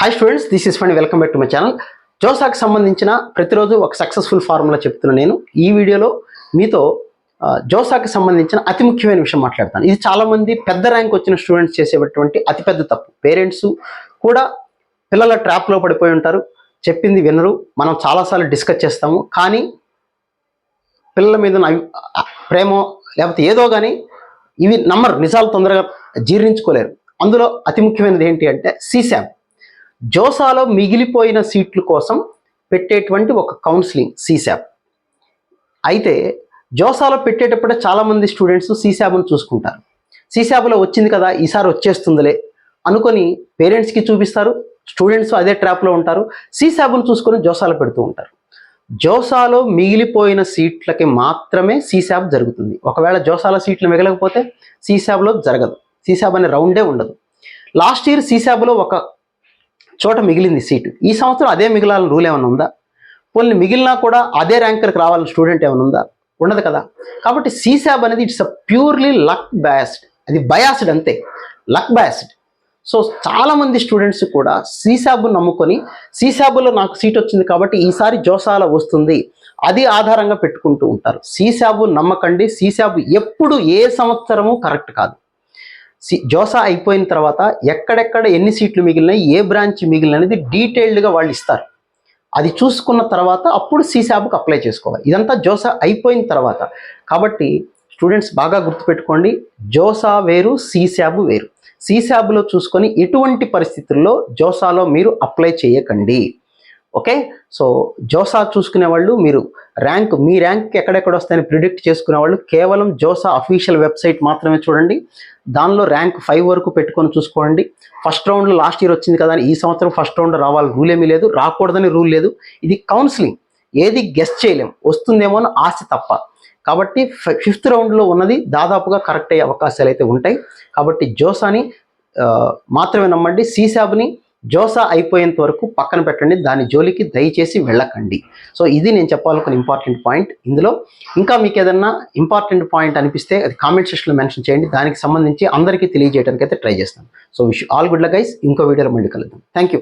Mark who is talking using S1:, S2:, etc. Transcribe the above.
S1: Hi students this is fund welcome back to my channel జోసాకు సంబంధించిన ప్రతిరోజు ఒక successful formula చెప్తున్నా నేను. ఈ వీడియోలో మీతో జోసాకు సంబంధించిన అతి ముఖ్యమైన విషయం మాట్లాడతాను. ఇది చాలామంది పెద్ద ర్యాంక్ వచ్చిన స్టూడెంట్స్ చేసేటటువంటి అతిపెద్ద తప్పు. పేరెంట్స్ కూడా పిల్లల ట్రాప్లో పడిపోయి ఉంటారు. చెప్పింది వినరు. మనం చాలాసార్లు డిస్కస్ చేస్తాము. కానీ పిల్లల మీద ప్రేమ ప్రేమో లేకపోతే ఏదో కానీ ఇవి నమ్మరు. నిజాలు తొందరగా జీర్ణించుకోలేరు. అందులో అతి ముఖ్యమైనది ఏంటి అంటే సీశామ్ జోసాలో మిగిలిపోయిన సీట్ల కోసం పెట్టేటువంటి ఒక కౌన్సిలింగ్ సీశాప్ అయితే జోసాలో పెట్టేటప్పుడే చాలామంది స్టూడెంట్స్ సీశాబ్ను చూసుకుంటారు. సీశాబ్లో వచ్చింది కదా ఈసారి వచ్చేస్తుందిలే అనుకొని పేరెంట్స్కి చూపిస్తారు స్టూడెంట్స్ అదే ట్రాప్లో ఉంటారు సీశాబ్ను చూసుకొని జోసాలో పెడుతూ ఉంటారు. జోసాలో మిగిలిపోయిన సీట్లకి మాత్రమే సీశాబ్ జరుగుతుంది. ఒకవేళ జోసాలో సీట్లు మిగలకపోతే సీశాబ్లో జరగదు. సీశాబ్ అనే రౌండే ఉండదు. లాస్ట్ ఇయర్ సీశాబ్లో ఒక చోట మిగిలింది సీటు ఈ సంవత్సరం అదే మిగిలాలని రూల్ ఏమైనా ఉందా? కొన్ని మిగిలినా కూడా అదే ర్యాంకర్కి రావాలని స్టూడెంట్ ఏమైనా ఉందా? ఉండదు కదా. కాబట్టి సీసాబ్ అనేది it's a purely luck biased అది బయాస్డ్ అంతే. లక్ బయాస్డ్ సో చాలామంది స్టూడెంట్స్ కూడా సీసాబు నమ్ముకొని సీసాబులో నాకు సీట్ వచ్చింది కాబట్టి ఈసారి జోసాల వస్తుంది. అది ఆధారంగా పెట్టుకుంటూ ఉంటారు. సీసాబు నమ్మకండి. సీసాబు ఎప్పుడు ఏ సంవత్సరము కరెక్ట్ కాదు. జోసా అయిపోయిన తర్వాత ఎక్కడెక్కడ ఎన్ని సీట్లు మిగిలినాయి ఏ బ్రాంచ్ మిగిలిన అనేది డీటెయిల్డ్గా వాళ్ళు ఇస్తారు. అది చూసుకున్న తర్వాత అప్పుడు సీసాబ్కి అప్లై చేసుకోవాలి. ఇదంతా జోసా అయిపోయిన తర్వాత. కాబట్టి స్టూడెంట్స్ బాగా గుర్తుపెట్టుకోండి జోసా వేరు సీసాబ్ వేరు. సీసాబ్లో చూసుకొని ఎటువంటి పరిస్థితుల్లో జోసాలో మీరు అప్లై చేయకండి. ఓకే? సో జోసా చూసుకునే వాళ్ళు మీరు ర్యాంక్ మీ ర్యాంక్ ఎక్కడెక్కడ వస్తాయని ప్రిడిక్ట్ చేసుకునే వాళ్ళు కేవలం జోసా అఫీషియల్ వెబ్సైట్ మాత్రమే చూడండి. దానిలో ర్యాంక్ ఫైవ్ వరకు పెట్టుకొని చూసుకోండి. ఫస్ట్ రౌండ్లో లాస్ట్ ఇయర్ వచ్చింది కదా అని ఈ సంవత్సరం ఫస్ట్ రౌండ్ రావాలి. రూల్ ఏమీ లేదు. రాకూడదని రూల్ లేదు. ఇది కౌన్సిలింగ్. ఏది గెస్ట్ చేయలేం. వస్తుందేమో అని ఆశ తప్ప. కాబట్టి ఫిఫ్త్ రౌండ్లో ఉన్నది దాదాపుగా కరెక్ట్ అయ్యే అవకాశాలు అయితే ఉంటాయి. కాబట్టి జోసాని మాత్రమే నమ్మండి. సీసాబ్ని జోసా అయిపోయేంత వరకు పక్కన పెట్టండి దాని జోలికి దయచేసి వెళ్ళకండి. సో ఇది నేను చెప్పాలనుకున్న ఇంపార్టెంట్ పాయింట్ ఇందులో ఇంకా మీకు ఏదన్నా ఇంపార్టెంట్ పాయింట్ అనిపిస్తే అది కామెంట్ సెక్షన్లో మెన్షన్ చేయండి. దానికి సంబంధించి అందరికీ తెలియజేయడానికి అయితే ట్రై చేస్తాను so wish all good luck guys ఇంకో వీడియోలో మళ్ళీ కలుద్దాం. Thank you